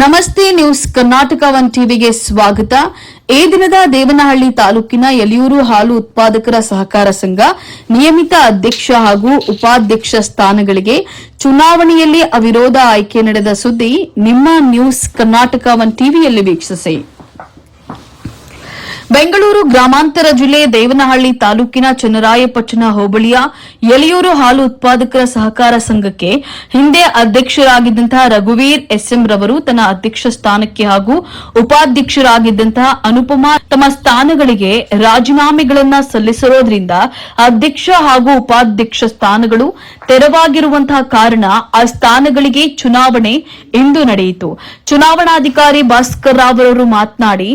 ನಮಸ್ತೆ news Karnataka one ಟಿವಿಗೆ ಸ್ವಾಗತ. ಈ ದಿನದ ದೇವನಹಳ್ಳಿ ತಾಲೂಕಿನ ಯಲಿಯೂರು ಹಾಲು ಉತ್ಪಾದಕರ ಸಹಕಾರ ಸಂಘ ನಿಯಮಿತ ಅಧ್ಯಕ್ಷ ಹಾಗೂ ಉಪಾಧ್ಯಕ್ಷ ಸ್ಥಾನಗಳಿಗೆ ಚುನಾವಣೆಯಲ್ಲಿ ಅವಿರೋಧ ಆಯ್ಕೆ ನಡೆದ ಸುದ್ದಿ ನಿಮ್ಮ ನ್ಯೂಸ್ ಕರ್ನಾಟಕ ಒನ್ ಟಿವಿಯಲ್ಲಿ ವೀಕ್ಷಿಸಿ. ಬೆಂಗಳೂರು ಗ್ರಾಮಾಂತರ ಜಿಲ್ಲೆ ದೇವನಹಳ್ಳಿ ತಾಲೂಕಿನ ಚನ್ನರಾಯಪಟ್ಟಣ ಹೋಬಳಿಯ ಎಲಿಯೂರು ಹಾಲು ಉತ್ಪಾದಕರ ಸಹಕಾರ ಸಂಘಕ್ಕೆ ಹಿಂದೆ ಅಧ್ಯಕ್ಷರಾಗಿದ್ದಂತಹ ರಘುವೀರ್ ಎಸ್ಎಂ ರವರು ತನ್ನ ಅಧ್ಯಕ್ಷ ಸ್ಥಾನಕ್ಕೆ ಹಾಗೂ ಉಪಾಧ್ಯಕ್ಷರಾಗಿದ್ದಂತಹ ಅನುಪಮಾ ತಮ್ಮ ಸ್ಥಾನಗಳಿಗೆ ರಾಜೀನಾಮೆಗಳನ್ನು ಸಲ್ಲಿಸಿರೋದ್ರಿಂದ ಅಧ್ಯಕ್ಷ ಹಾಗೂ ಉಪಾಧ್ಯಕ್ಷ ಸ್ಥಾನಗಳು ತೆರವಾಗಿರುವಂತಹ ಕಾರಣ ಆ ಸ್ಥಾನಗಳಿಗೆ ಚುನಾವಣೆ ಇಂದು ನಡೆಯಿತು. ಚುನಾವಣಾಧಿಕಾರಿ ಭಾಸ್ಕರ್ ರಾವ್ ಅವರು ಮಾತನಾಡಿ,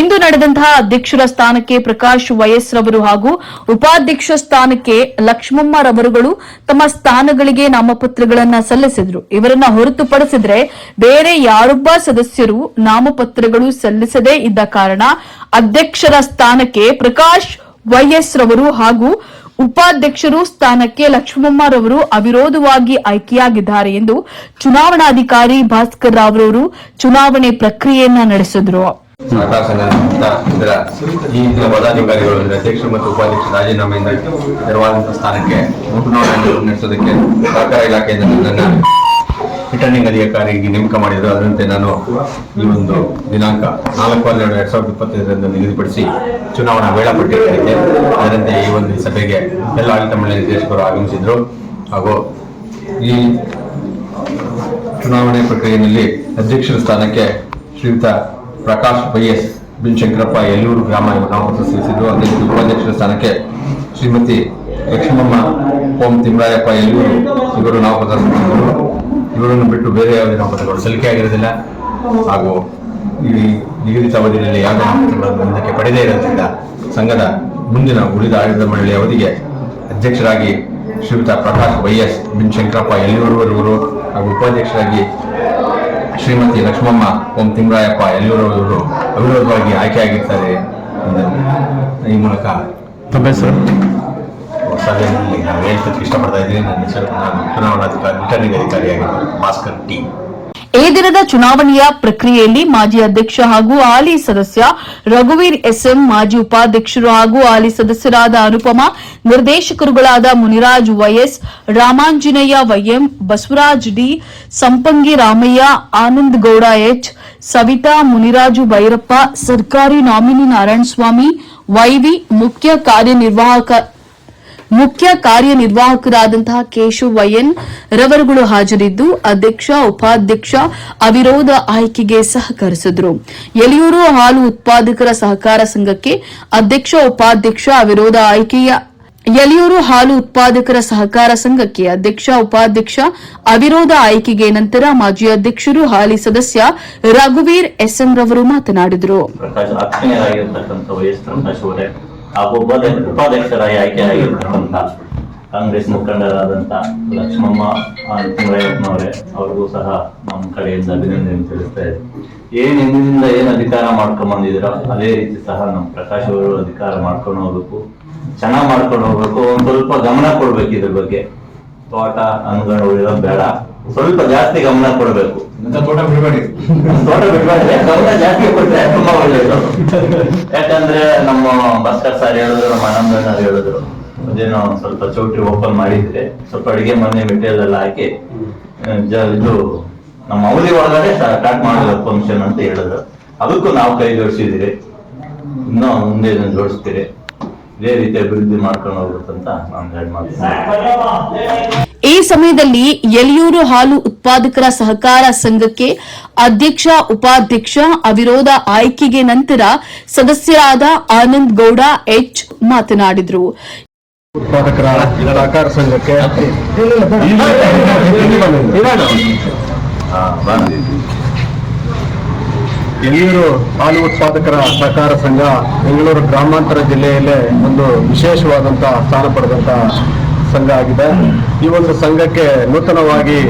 ಇಂದು ನಡೆದಂತಹ ಅಧ್ಯಕ್ಷರ ಸ್ಥಾನಕ್ಕೆ ಪ್ರಕಾಶ್ ವೈಎಸ್ ರವರು ಹಾಗೂ ಉಪಾಧ್ಯಕ್ಷ ಸ್ಥಾನಕ್ಕೆ ಲಕ್ಷ್ಮಮ್ಮ ರವರುಗಳು ತಮ್ಮ ಸ್ಥಾನಗಳಿಗೆ ನಾಮಪತ್ರಗಳನ್ನ ಸಲ್ಲಿಸಿದ್ರು. ಇವರನ್ನ ಹೊರತುಪಡಿಸಿದ್ರೆ ಬೇರೆ ಯಾರೊಬ್ಬ ಸದಸ್ಯರು ನಾಮಪತ್ರಗಳು ಸಲ್ಲಿಸದೇ ಇದ್ದ ಕಾರಣ ಅಧ್ಯಕ್ಷರ ಸ್ಥಾನಕ್ಕೆ ಪ್ರಕಾಶ್ ವೈಎಸ್ ರವರು ಹಾಗೂ ಉಪಾಧ್ಯಕ್ಷರು ಸ್ಥಾನಕ್ಕೆ ಲಕ್ಷ್ಮಮ್ಮರವರು ಅವಿರೋಧವಾಗಿ ಆಯ್ಕೆಯಾಗಿದ್ದಾರೆ ಎಂದು ಚುನಾವಣಾಧಿಕಾರಿ ಭಾಸ್ಕರ್ ರಾವ್ ರವರು ಚುನಾವಣೆ ಪ್ರಕ್ರಿಯೆಯನ್ನ ನಡೆಸಿದ್ರು. ಈ ಹಿಂದಿನ ಪದಾಧಿಕಾರಿಗಳು ಅಂದರೆ ಅಧ್ಯಕ್ಷರು ಮತ್ತು ಉಪಾಧ್ಯಕ್ಷ ರಾಜೀನಾಮೆಯಿಂದ ಸ್ಥಾನಕ್ಕೆ ಚುನಾವಣೆ ನಡೆಸೋದಕ್ಕೆ ಸಹಕಾರ ಇಲಾಖೆಯಿಂದ ರಿಟರ್ನಿಂಗ್ ಅಧಿಕಾರಿಗೆ ನೇಮಕ ಮಾಡಿದ್ರು. ಅದರಂತೆ ನಾನು ಈ ಒಂದು ದಿನಾಂಕ ನಾಲ್ಕು ಹನ್ನೆರಡು ಎರಡ್ ಸಾವಿರದ ಇಪ್ಪತ್ತೈದರಂದು ನಿಗದಿಪಡಿಸಿ ಚುನಾವಣಾ ಇದೆ ಅದರಂತೆ ಈ ಒಂದು ಸಭೆಗೆ ಎಲ್ಲ ಆಡಳಿತ ಮಂಡಳಿ ನಿರ್ದೇಶಕರು ಆಗಮಿಸಿದ್ರು. ಹಾಗೂ ಈ ಚುನಾವಣೆ ಪ್ರಕ್ರಿಯೆಯಲ್ಲಿ ಅಧ್ಯಕ್ಷರ ಸ್ಥಾನಕ್ಕೆ ಶ್ರೀಯುತ ಪ್ರಕಾಶ್ ವೈಎಸ್ ಬಿನ್ ಶಂಕರಪ್ಪ ಯಲ್ಲೂರು ಗ್ರಾಮ ನಾಮಪತ್ರ ಸಲ್ಲಿಸಿದ್ರು. ಅದೇ ರೀತಿ ಉಪಾಧ್ಯಕ್ಷರ ಸ್ಥಾನಕ್ಕೆ ಶ್ರೀಮತಿ ಲಕ್ಷ್ಮಮ್ಮ ಓಂ ತಿಮ್ಮರಾಯಪ್ಪ ಎಲ್ಲೂರು ಇವರು ನಾಮಪತ್ರ ಸಲ್ಲಿಸಿದರು. ಇವರನ್ನು ಬಿಟ್ಟು ಬೇರೆ ಯಾವುದೇ ನಾಮಪತ್ರಗಳು ಸಲ್ಲಿಕೆ ಆಗಿರೋದಿಲ್ಲ. ಹಾಗೂ ಈ ನಿಗದಿತ ಅವಧಿಯಲ್ಲಿ ಯಾವುದೇ ನಾಮಪತ್ರಗಳನ್ನು ಮುಂದಕ್ಕೆ ಪಡೆದೇ ಇರೋದ್ರಿಂದ ಸಂಘದ ಮುಂದಿನ ಉಳಿದ ಆಡಳಿತ ಮಂಡಳಿ ಅವಧಿಗೆ ಅಧ್ಯಕ್ಷರಾಗಿ ಶ್ರೀಯುತ ಪ್ರಕಾಶ್ ವೈಎಸ್ ಬಿನ್ ಶಂಕರಪ್ಪ ಯಲ್ಲೂರು ಹಾಗೂ ಉಪಾಧ್ಯಕ್ಷರಾಗಿ ಶ್ರೀಮತಿ ಲಕ್ಷ್ಮಮ್ಮ ಓಂ ತಿಮ್ರಾಯಪ್ಪ ಎಲ್ಲರೂ ಇವರು ಅವಿರೋಧವಾಗಿ ಆಯ್ಕೆಯಾಗಿರ್ತಾರೆ ಈ ಮೂಲಕ ತಮ್ಮ ನಾವು ಹೇಳ್ತಕ್ಕೆ ಇಷ್ಟಪಡ್ತಾ ಇದ್ದೀನಿ ನನ್ನ ಹೆಸರು ನಾನು ಚುನಾವಣಾಧಿಕಾರಿ ರಿಟರ್ನಿಂಗ್ ಅಧಿಕಾರಿಯಾಗಿದ್ದೇನೆ ಭಾಸ್ಕರ್ ಟಿ. ಈ ದಿನದ ಚುನಾವಣೆಯ ಪ್ರಕ್ರಿಯೆಯಲ್ಲಿ ಮಾಜಿ ಅಧ್ಯಕ್ಷ ಹಾಗೂ ಆಲಿ ಸದಸ್ಯ ರಘುವೀರ್ ಎಸ್ಎಂ, ಮಾಜಿ ಉಪಾಧ್ಯಕ್ಷರು ಹಾಗೂ ಆಲಿ ಸದಸ್ಯರಾದ Anupama, ನಿರ್ದೇಶಕರುಗಳಾದ Muniraj YS, Ramanjaneya YM, Basavaraj D, Sampangi Ramaiah, Anand Gowda H, Savitha, Muniraju Byrappa ಸರ್ಕಾರಿ ನಾಮಿನಿ ನಾರಾಯಣಸ್ವಾಮಿ ವೈವಿ ಮುಖ್ಯ ಕಾರ್ಯನಿರ್ವಾಹಕ ಮುಖ್ಯ ಕಾರ್ಯನಿರ್ವಾಹಕರಾದಂತಹ ಕೇಶವ್ ವೈಎನ್ ರವರುಗಳು ಹಾಜರಿದ್ದು ಅಧ್ಯಕ್ಷ, ಉಪಾಧ್ಯಕ್ಷ ಅವಿರೋಧ ಆಯ್ಕೆಗೆ ಸಹಕರಿಸಿದರು. ಎಲಿಯೂರು ಹಾಲು ಉತ್ಪಾದಕರ ಸಹಕಾರ ಸಂಘಕ್ಕೆ ಅಧ್ಯಕ್ಷ, ಉಪಾಧ್ಯಕ್ಷ ಅವಿರೋಧ ಆಯ್ಕೆಯ ಯಲಿಯೂರು ಹಾಲು ಉತ್ಪಾದಕರ ಸಹಕಾರ ಸಂಘಕ್ಕೆ ಅಧ್ಯಕ್ಷ, ಉಪಾಧ್ಯಕ್ಷ ಅವಿರೋಧ ಆಯ್ಕೆಗೆ ನಂತರ ಮಾಜಿ ಅಧ್ಯಕ್ಷರು ಹಾಲಿ ಸದಸ್ಯ ರಘುವೀರ್ ಎಸ್ಎಂ ರವರು ಮಾತನಾಡಿದರು. ಪ್ರಕಾಶ್ ಆತ್ಮೀಯರಾಗಿರ್ತಕ್ಕಂಥ ವೈಎಸ್ ಪ್ರಕಾಶ್ ಅವರೇ ಹಾಗೂ ಉಪಾಧ್ಯ- ಉಪಾಧ್ಯಕ್ಷರಾಗಿ ಆಯ್ಕೆಯಾಗಿರ್ತಕ್ಕಂಥ ಕಾಂಗ್ರೆಸ್ ಮುಖಂಡರಾದಂಥ ಲಕ್ಷ್ಮಮ್ಮ ತಿಂಗಳಯ್ಯಪ್ಪನವರೇ ಅವ್ರಿಗೂ ಸಹ ನಮ್ಮ ಕಡೆಯಿಂದ ಅಭಿನಂದನೆ ತಿಳಿಸ್ತಾ ಇದೆ ಏನು ಹಿಂದಿನಿಂದ ಏನು ಅಧಿಕಾರ ಮಾಡ್ಕೊಂಡ್ ಬಂದಿದ್ದೀರೋ, ಅದೇ ರೀತಿ ಸಹ ನಮ್ಮ ಪ್ರಕಾಶ್ ಅವರು ಅಧಿಕಾರ ಮಾಡ್ಕೊಂಡು ಹೋಗ್ಬೇಕು. ಚೆನ್ನಾಗಿ ಮಾಡ್ಕೊಂಡು ಹೋಗ್ಬೇಕು. ಒಂದು ಸ್ವಲ್ಪ ಗಮನ ಕೊಡ್ಬೇಕು ಇದ್ರ ಬಗ್ಗೆ. ತೋಟ ಅನುಗಣ ಉಳಿಯೋದು ಬೇಡ. ಸ್ವಲ್ಪ ಜಾಸ್ತಿ ಗಮನ ಕೊಡಬೇಕು. ತೋಟ ಬಿಡಬೇಡಿ. ತೋಟ ಬಿಡಬೇಡಿ. ಗಮನ ಜಾಸ್ತಿ ಕೊಟ್ರೆ ತುಂಬಾ ಒಳ್ಳೇದು. ಯಾಕಂದ್ರೆ ನಮ್ಮ ಭಾಸ್ಕರ್ ಸರ್ ಹೇಳಿದ್ರು ನಮ್ಮ ಆನಂದಣ್ಣ ಹೇಳಿದ್ರು. ಅದೇನೋ ಸ್ವಲ್ಪ ಚೌಟ್ರಿ ಓಪನ್ ಮಾಡಿದ್ರೆ ಸ್ವಲ್ಪ ಅಡಿಗೆ ಮನೆ ಮೆಟೀರಿಯಲ್ ಹಾಕಿ ಆ, ಇದು ನಮ್ಮ ಅವಧಿ ಒಳಗಡೆ ಸ್ಟಾರ್ಟ್ ಮಾಡಿದ್ರು ಫಂಕ್ಷನ್ ಅಂತ ಹೇಳಿದ್ರು. ಅದಕ್ಕೂ ನಾವು ಕೈ ಜೋಡಿಸಿದಿರಿ ಇನ್ನೂ ಮುಂದೆ ಇದನ್ನ ಜೋಡಿಸ್ತೀರಿ. ಇದೇ ರೀತಿ ಅಭಿವೃದ್ಧಿ ಮಾಡ್ಕೊಂಡು ಹೋಗುತ್ತಂತ ನಾನು ಹೇಳ್ ಮಾಡ್ತೀನಿ ಈ ಸಮಯದಲ್ಲಿ ಎಲಿಯೂರು ಹಾಲು ಉತ್ಪಾದಕರ ಸಹಕಾರ ಸಂಘಕ್ಕೆ ಅಧ್ಯಕ್ಷ ಉಪಾಧ್ಯಕ್ಷ ಅವಿರೋಧ ಆಯ್ಕೆಗೆ ನಂತರ ಸದಸ್ಯರಾದ ಆನಂದ್ ಗೌಡ ಎಚ್ ಮಾತನಾಡಿದರು. ಉತ್ಪಾದಕರ ಸಹಕಾರ ಸಂಘಕ್ಕೆ ಹಾ ಹಾಲು ಉತ್ಪಾದಕರ ಸಹಕಾರ ಸಂಘ ಬೆಂಗಳೂರು ಗ್ರಾಮಾಂತರ ಜಿಲ್ಲೆಯಲ್ಲೇ ಒಂದು ವಿಶೇಷವಾದಂತಹ ಸ್ಥಾನ ಪಡೆದಂತ ಸಂಘ ಆಗಿದೆ. ಈ ಒಂದು ಸಂಘಕ್ಕೆ ನೂತನವಾಗಿ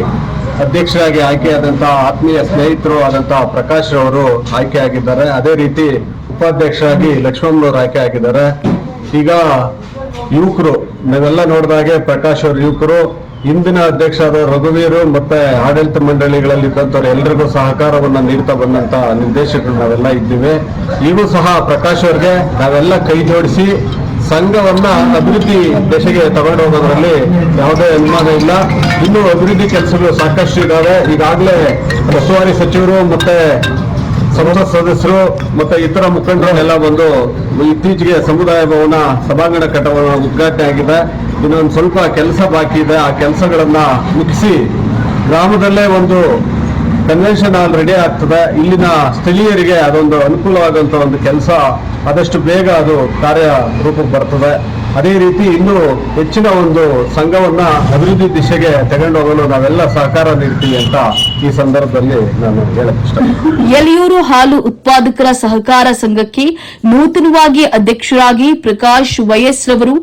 ಅಧ್ಯಕ್ಷರಾಗಿ ಆಯ್ಕೆಯಾದಂತಹ ಆತ್ಮೀಯ ಸ್ನೇಹಿತರು ಆದಂತಹ ಪ್ರಕಾಶ್ ರವರು ಆಯ್ಕೆಯಾಗಿದ್ದಾರೆ. ಅದೇ ರೀತಿ ಉಪಾಧ್ಯಕ್ಷರಾಗಿ ಲಕ್ಷ್ಮಣರವರು ಆಯ್ಕೆಯಾಗಿದ್ದಾರೆ. ಈಗ ಯುವಕರು, ನಾವೆಲ್ಲ ನೋಡಿದಾಗೆ ಪ್ರಕಾಶ್ ಅವರು ಯುವಕರು ಹಿಂದಿನ ಅಧ್ಯಕ್ಷರಾದ ರಘುವೀರು ಮತ್ತೆ ಆಡಳಿತ ಮಂಡಳಿಗಳಲ್ಲಿ ಇದ್ದಂಥವ್ರು ಎಲ್ರಿಗೂ ಸಹಕಾರವನ್ನ ನೀಡ್ತಾ ಬಂದಂತ ನಿರ್ದೇಶಕರು ನಾವೆಲ್ಲ ಇದ್ದೀವಿ. ಈಗೂ ಸಹ ಪ್ರಕಾಶ್ ಅವ್ರಿಗೆ ನಾವೆಲ್ಲ ಕೈ ಜೋಡಿಸಿ ಸಂಘವನ್ನ ಅಭಿವೃದ್ಧಿ ದಶೆಗೆ ತಗೊಂಡು ಹೋಗೋದ್ರಲ್ಲಿ ಯಾವುದೇ ಅನುಮಾನ ಇಲ್ಲ. ಇನ್ನೂ ಅಭಿವೃದ್ಧಿ ಕೆಲಸಗಳು ಸಾಕಷ್ಟು ಇದ್ದಾವೆ ಈಗಾಗಲೇ ಉಸ್ತುವಾರಿ ಸಚಿವರು ಮತ್ತೆ ಸಂಸತ್ ಸದಸ್ಯರು ಮತ್ತೆ ಇತರ ಮುಖಂಡರು ಎಲ್ಲ ಬಂದು ಇತ್ತೀಚೆಗೆ ಸಮುದಾಯ ಭವನ ಸಭಾಂಗಣ ಕಟ್ಟವನ್ನು ಉದ್ಘಾಟನೆ ಆಗಿದೆ. ಇನ್ನೊಂದು ಸ್ವಲ್ಪ ಕೆಲಸ ಬಾಕಿ ಇದೆ. ಆ ಕೆಲಸಗಳನ್ನ ಮುಗಿಸಿ ಗ್ರಾಮದಲ್ಲೇ ಒಂದು ಕನ್ವೆನ್ಷನ್ ಹಾಲ್ ರೆಡಿ ಆಗ್ತದೆ. ಇಲ್ಲಿನ ಸ್ಥಳೀಯರಿಗೆ ಅದೊಂದು ಅನುಕೂಲವಾದಂತ ಒಂದು ಕೆಲಸ, ಆದಷ್ಟು ಬೇಗ ಅದು ಕಾರ್ಯ ರೂಪಕ್ಕೆ ಬರ್ತದೆ. ಅದೇ ರೀತಿ ಇನ್ನೂ ಹೆಚ್ಚಿನ ಒಂದು ಸಂಘವನ್ನ ಅಭಿವೃದ್ಧಿ ದಿಶೆಗೆ ತಗೊಂಡು ಹೋಗಲು ನಾವೆಲ್ಲ ಸಹಕಾರ ನೀಡ್ತೀವಿ ಅಂತ ಈ ಸಂದರ್ಭದಲ್ಲಿ ನಾನು ಎಲಿಯೂರು ಹಾಲು ಉತ್ಪಾದಕರ ಸಹಕಾರ ಸಂಘಕ್ಕೆ ನೂತನವಾಗಿ ಅಧ್ಯಕ್ಷರಾಗಿ ಪ್ರಕಾಶ್ ವೈಎಸ್ ರವರು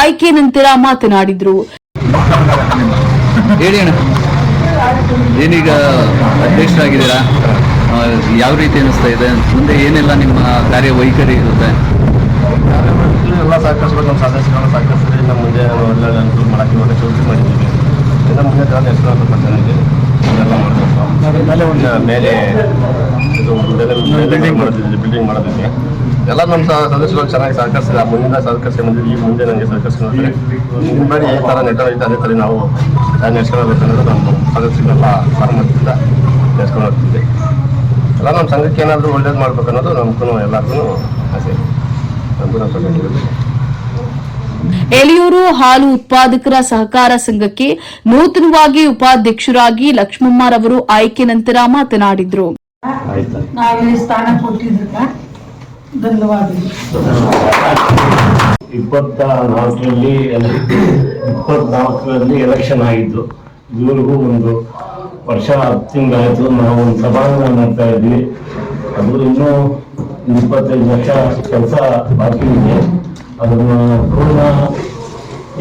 ಆಯ್ಕೆ ನಂತರ ಮಾತನಾಡಿದರು. ಏನೀಗ ಅಧ್ಯಕ್ಷರಾಗಿದ್ದೀರಾ? ಯಾವ ರೀತಿ ಅನಿಸ್ತಾ ಇದೆ? ಮುಂದೆ ಏನೆಲ್ಲ ನಿಮ್ಮ ಕಾರ್ಯ ವೈಖರಿ ಇರುತ್ತೆ? ಎಲ್ಲ ಸಹಕರಿಸ್ಬೇಕು ನಮ್ಮ ಸದಸ್ಯರನ್ನ ಸಹಕರಿಸಿದ್ರೆ ನಮ್ಮ ಮುಂದೆ ಒಳ್ಳೆ ಅನುಕೂಲ ಮಾಡೋಕ್ಕೆ ಒಳ್ಳೆ ಚೌಕಿ ಮಾಡಿದ್ದೀವಿ. ಇನ್ನು ಮುಂದೆ ಜನ ಹೆಸರು ಮೇಲೆ ಬಿಲ್ಡಿಂಗ್ ಮಾಡೋದಿದೆ ಬಿಲ್ಡಿಂಗ್ ಮಾಡೋದಿದೆ ಎಲ್ಲ ನಮ್ಮ ಸದಸ್ಯರು ಚೆನ್ನಾಗಿ ಸಹಕರಿಸಿದ ಮುಂದಿನ ಸಹಕರಿಸಿ ಬಂದಿದ್ದು ಈ ಮುಂದೆ ನನಗೆ ಸಹಕರಿಸ್ಕೊಂಡಿದ್ದಾರೆ ಮುಂದಿನ ಬಾರಿ ಈ ಥರ ನೆಟ್ಟ ಐತೆ ಅದೇ ಥರ ನಾವು ನೆಡ್ಸ್ಕೊಳ್ಬೇಕನ್ನೋದು ನಮ್ಮ ಸದಸ್ಯರನ್ನೆಲ್ಲ ಸಹಮತದಿಂದ ನೆಡ್ಸ್ಕೊಂಡು ಹೋಗ್ತಿದ್ದೆ ಎಲ್ಲ ನಮ್ಮ ಸಂಘಕ್ಕೆ ಏನಾದರೂ ಒಳ್ಳೇದು ಮಾಡ್ಬೇಕನ್ನೋದು ನಮಗೂ ಎಲ್ಲರಿಗೂ ಆಸೆ. ನಮಗೂ ನಮ್ಮ ಸಂಘಕ್ಕೆ ಎಲಿಯೂರು ಹಾಲು ಉತ್ಪಾದಕರ ಸಹಕಾರ ಸಂಘಕ್ಕೆ ನೂತನವಾಗಿ ಉಪಾಧ್ಯಕ್ಷರಾಗಿ ಲಕ್ಷ್ಮಮ್ಮರವರು ಆಯ್ಕೆ ನಂತರ ಮಾತನಾಡಿದರು. ಇಪ್ಪತ್ನಾಲ್ಕರಲ್ಲಿ ಎಲೆಕ್ಷನ್ ಆಗಿದ್ದು ಇದುವರೆಗೂ ಒಂದು ವರ್ಷ ಹತ್ತು ತಿಂಗಳಾಯ್ತು. ನಾವು ಒಂದು ಸಭಾಂಗಣ ಮಾಡ್ತಾ ಇದ್ವಿ. ಅದು ಇನ್ನೂ ಇಪ್ಪತ್ತೈದು ಲಕ್ಷ ಕೆಲಸ ಬಾಕಿ ಇದೆ. ಅದನ್ನು ಪೂರ್ಣ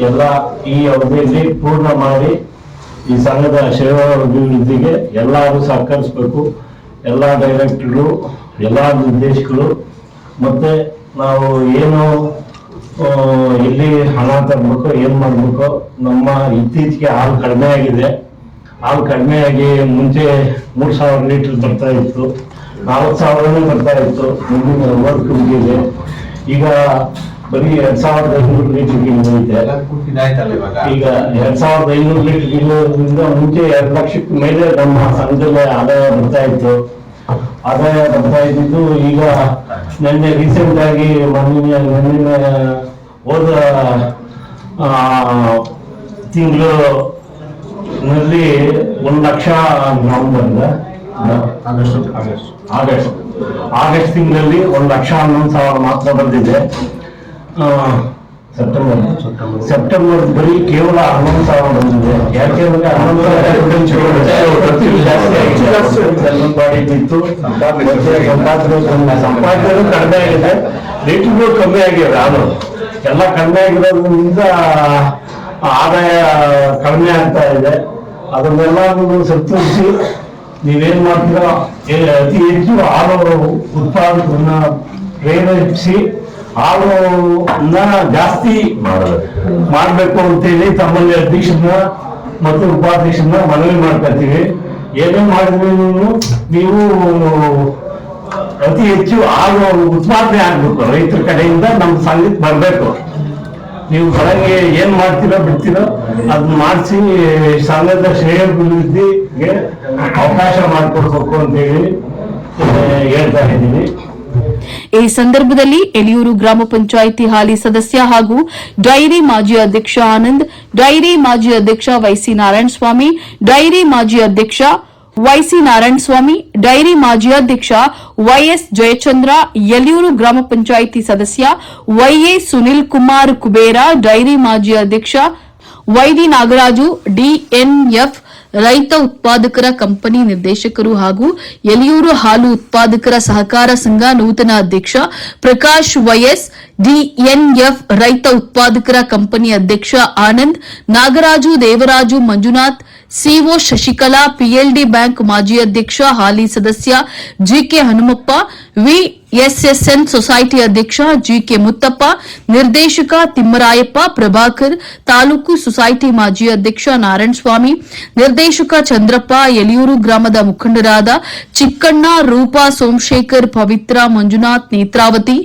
ಎಲ್ಲ ಈ ಅವಧಿಯಲ್ಲಿ ಪೂರ್ಣ ಮಾಡಿ ಈ ಸಂಘದ ಸೇವಾ ಅಭಿವೃದ್ಧಿಗೆ ಎಲ್ಲರೂ ಸಹಕರಿಸಬೇಕು. ಎಲ್ಲ ಡೈರೆಕ್ಟರ್ಗಳು ಎಲ್ಲ ನಿರ್ದೇಶಕರು. ಮತ್ತೆ ನಾವು ಏನು ಎಲ್ಲಿ ಹಣ ತರಬೇಕು, ಏನು ಮಾಡಬೇಕು, ನಮ್ಮ ಇತ್ತೀಚೆಗೆ ಹಾಲು ಕಡಿಮೆ ಆಗಿದೆ. ಹಾಲು ಕಡಿಮೆ ಆಗಿ ಮುಂಚೆ ಮೂರ್ ಸಾವಿರ ಲೀಟರ್ ಬರ್ತಾ ಇತ್ತು. ನಾಲ್ಕು ಸಾವಿರನೇ ಬರ್ತಾ ಇತ್ತು. ಮುಂದಿನ ವರ್ಕ್ ಮುಗಿದೆ ಈಗ ಬರೀ ಎರಡ್ ಸಾವಿರದ ಐನೂರು ಲೀಟರ್ ಐತೆ ಈಗ ಎರಡ್ ಸಾವಿರದ ಐನೂರು ಲೀಟರ್ ಇರೋದ್ರಿಂದ ಮುಂಚೆ ಎರಡ್ ಲಕ್ಷಕ್ಕೆ ಮೇಲೆ ನಮ್ಮ ಸಂಘದಲ್ಲಿ ಆದಾಯ ಬರ್ತಾ ಇತ್ತು. ಆದಾಯ ಬರ್ತಾ ಇದ್ದಿದ್ದು ಈಗ ನಿನ್ನೆ ರೀಸೆಂಟ್ ಆಗಿ ಮೊನ್ನೆ ಮೊನ್ನೆ ಹೋದ ತಿಂಗಳು ನಲ್ಲಿ ಒಂದು ಲಕ್ಷ ನವೆಂಬರ್ ಆಗಸ್ಟ್. ಆಗಸ್ಟ್ ತಿಂಗಳಲ್ಲಿ ಒಂದು ಲಕ್ಷ ಹನ್ನೊಂದು ಸಾವಿರ ಮಾತ್ರ ಬಂದಿದೆ. ಸೆಪ್ಟೆಂಬರ್. ಸೆಪ್ಟೆಂಬರ್ ಬರೀ ಕೇವಲ ಹನ್ನೊಂದು ಸಾವಿರ ಬಂದಿದೆ. ಯಾಕೆ ಅಂದ್ರೆ ಹನ್ನೊಂದು ಸಂಪಾದನೆ ಕಡಿಮೆ ಆಗಿದೆ. ರೇಟಿಂಗ್ಗಳು ಕಮ್ಮಿ ಆಗಿದೆ ಅದು ಎಲ್ಲ ಕಡಿಮೆ ಆಗಿರೋದ್ರಿಂದ ಆದಾಯ ಕಡಿಮೆ ಆಗ್ತಾ ಇದೆ. ಅದನ್ನೆಲ್ಲ ನೀವು ಸರಿತೂಗಿಸಿ ನೀವೇನ್ ಮಾಡ್ತೀರೋ? ಅತಿ ಹೆಚ್ಚು ಹಾಲು ಉತ್ಪಾದಕರನ್ನ ಪ್ರೇರೇಪಿಸಿ ಹಾಲನ್ನ ಜಾಸ್ತಿ ಮಾಡಬೇಕು ಅಂತೇಳಿ ತಮ್ಮಲ್ಲಿ ಅಧ್ಯಕ್ಷರನ್ನ ಮತ್ತು ಉಪಾಧ್ಯಕ್ಷರನ್ನ ಮನವಿ ಮಾಡ್ಕೊತೀವಿ ಏನೇ ಮಾಡಿದ್ರು ನೀವು? ಅತಿ ಹೆಚ್ಚು ಹಾಲು ಉತ್ಪಾದನೆ ಆಗ್ಬೇಕು ರೈತರ ಕಡೆಯಿಂದ ನಮ್ಮ ಸಂಘಕ್ಕೆ ಬರಬೇಕು. ನೀವು ಹೊರಗೆ ಏನ್ ಮಾಡ್ತೀರೋ ಬಿಡ್ತೀರೋ? ಅದನ್ನ ಮಾಡಿಸಿ ಸಂಘದ ಶ್ರೇಯೋಭಿವೃದ್ಧಿಗೆ ಅವಕಾಶ ಮಾಡಿಕೊಡ್ಬೇಕು ಅಂತ ಹೇಳಿ ಹೇಳ್ತಾ ಇದ್ದೀವಿ. ಈ ಸಂದರ್ಭದಲ್ಲಿ ಎಲಿಯೂರು ಗ್ರಾಮ ಪಂಚಾಯಿತಿ ಹಾಲಿ ಸದಸ್ಯ ಹಾಗೂ ಡೈರಿ ಮಾಜಿ ಅಧ್ಯಕ್ಷ ಆನಂದ್, ಡೈರಿ ಮಾಜಿ ಅಧ್ಯಕ್ಷ ವೈಸಿ ನಾರಾಯಣಸ್ವಾಮಿ, ಡೈರಿ ಮಾಜಿ ಅಧ್ಯಕ್ಷ ವೈಸಿ ನಾರಾಯಣಸ್ವಾಮಿ, ಡೈರಿ ಮಾಜಿ ಅಧ್ಯಕ್ಷ ವೈಎಸ್ ಜಯಚಂದ್ರ ಯಲಿಯೂರು ಗ್ರಾಮ ಪಂಚಾಯಿತಿ ಸದಸ್ಯ ವೈಎ ಸುನಿಲ್ ಕುಮಾರ್ ಕುಬೇರ, ಡೈರಿ ಮಾಜಿ ಅಧ್ಯಕ್ಷ ವೈದಿ ನಾಗರಾಜು, ಡಿಎನ್ಎಫ್ ರೈತ ಉತ್ಪಾದಕರ ಕಂಪನಿ ನಿರ್ದೇಶಕರು ಹಾಗೂ ಎಲಿಯೂರು ಹಾಲು ಉತ್ಪಾದಕರ ಸಹಕಾರ ಸಂಘ ನೂತನ ಅಧ್ಯಕ್ಷ ಪ್ರಕಾಶ್ ವೈಎಸ್, ಡಿಎನ್ಎಫ್ ರೈತ ಉತ್ಪಾದಕರ ಕಂಪನಿ ಅಧ್ಯಕ್ಷ Anand, Nagaraju Devaraju Manjunath CO Shashikala, PLD bank ಮಾಜಿ ಅಧ್ಯಕ್ಷ, ಹಾಲಿ ಸದಸ್ಯ ಜಿಕೆ ಹನುಮಪ್ಪ, ವಿಎಸ್ಎಸ್ಎನ್ ಸೊಸೈಟಿ ಅಧ್ಯಕ್ಷ ಜಿಕೆ ಮುತ್ತಪ್ಪ, ನಿರ್ದೇಶಕ ತಿಮ್ಮರಾಯಪ್ಪ, ಪ್ರಭಾಕರ್, ತಾಲೂಕು ಸೊಸೈಟಿ ಮಾಜಿ ಅಧ್ಯಕ್ಷ ನಾರಾಯಣಸ್ವಾಮಿ, ನಿರ್ದೇಶಕ ಚಂದ್ರಪ್ಪ ಯಲಿಯೂರು ಗ್ರಾಮದ ಮುಖಂಡರಾದ ಚಿಕ್ಕಣ್ಣ, ರೂಪಾ ಸೋಮಶೇಖರ್, ಪವಿತ್ರ ಮಂಜುನಾಥ್ ನೇತ್ರಾವತಿ,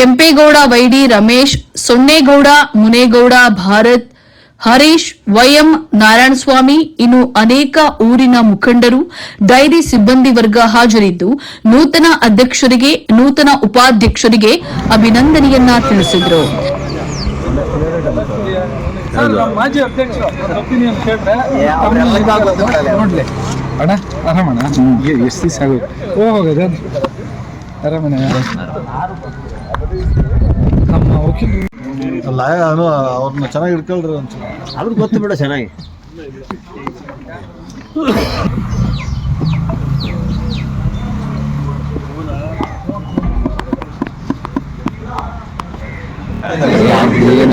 ಕೆಂಪೇಗೌಡ, ವೈಡಿ ರಮೇಶ್, ಸೊನ್ನೇಗೌಡ, ಮುನೇಗೌಡ, ಭಾರತ್ ಹರೀಶ್ ವೈಎಂ ನಾರಾಯಣಸ್ವಾಮಿ ಇನ್ನು ಅನೇಕ ಊರಿನ ಮುಖಂಡರು ಡೈರಿ ಸಿಬ್ಬಂದಿ ವರ್ಗ ಹಾಜರಿದ್ದು ನೂತನ ಅಧ್ಯಕ್ಷರಿಗೆ ನೂತನ ಉಪಾಧ್ಯಕ್ಷರಿಗೆ ಅಭಿನಂದನೆಯನ್ನ ತಿಳಿಸಿದರು. ಎಷ್ಟು ದಿವಸ ಅವನು ಅವ್ರನ್ನ ಚೆನ್ನಾಗಿ ಇಟ್ಕೊಳ್ರಿ ಅಂತ ಅವ್ರಿಗೆ ಗೊತ್ತು ಬಿಡ ಚೆನ್ನಾಗಿ. ಒಂಚೂರು